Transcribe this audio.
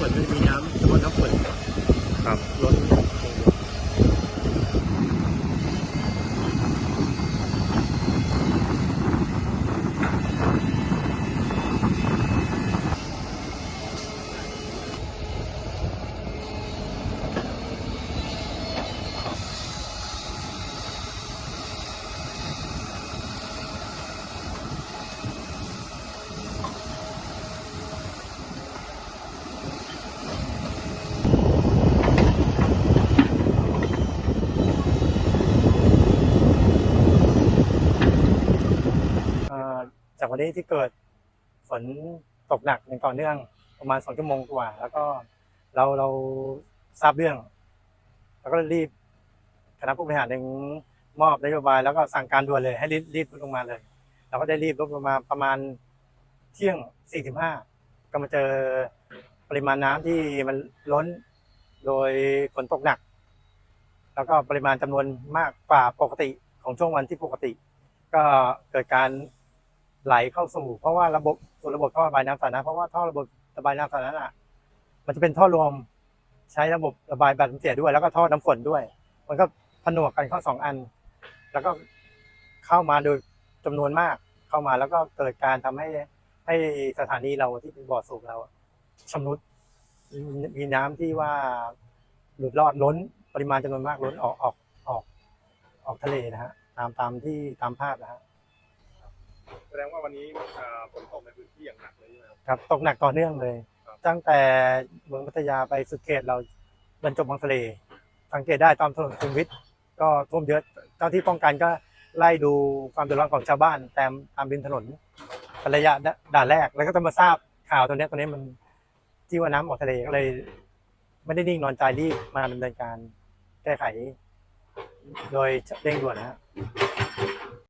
ก็จะมีน้ำเฉพาะน้ำฝนครับล้น เอ่อจาก วันนี้ที่เกิดฝนตกหนักอย่างต่อเนื่องประมาณสองชั่วโมงกว่า แล้วก็เราเราทราบเรื่อง แล้วก็รีบคณะผู้บริหารเองมอบนโยบาย แล้วก็สั่งการด่วนเลยให้รีบรีบลดลงมาเลย เราก็ได้รีบลดลงมาประมาณเที่ยง 45 ก็มาเจอปริมาณน้ำที่มันล้นโดยฝนตกหนัก แล้วก็ปริมาณจำนวนมากกว่าปกติของช่วงวันที่ปกติ ก็เกิดการ ไหลเข้าสู่ เพราะว่าระบบส่วนระบบท่อระบายน้ำสาธารณะเพราะว่าท่อระบบระบายน้ำสาธารณะมันจะเป็นท่อรวมใช้ระบบระบายแบบน้ำเสียด้วย แล้วก็ท่อน้ำฝนด้วย มันก็ผนวกกันเข้าสองอัน แล้วก็เข้ามาโดยจำนวนมากเข้ามาแล้วก็เกิดการทำให้ให้สถานีเราที่เป็นบ่อสูบเราชำรุดมีมีน้ำที่ว่าหลุดรอดล้นปริมาณจำนวนมากล้นออกออกออกออกทะเลนะฮะตามตามที่ตามภาพนะฮะ แสดงว่าวันนี้เอ่อฝนตกในพื้นที่อย่างหนักเลยใช่ไหมครับ ครับตกหนักต่อเนื่องเลย ครับ ตั้งแต่เมืองพัทยาไปสุดเขตเราบรรจบบางทะเลสังเกตได้ตามถนนสุขุมวิทก็ท่วมเยอะเจ้าที่ป้องกันก็ไล่ดูความเดือดร้อนของชาวบ้านตามตามริมถนนเป็นระยะด่านแรกแล้วก็จะมาทราบข่าวตัวเนี้ยตัวนี้มันที่ว่าน้ำออกทะเลก็เลย ไม่ได้นิ่งนอนใจรีบมาดำเนินการแก้ไข โดยเร่งด่วนนะฮะ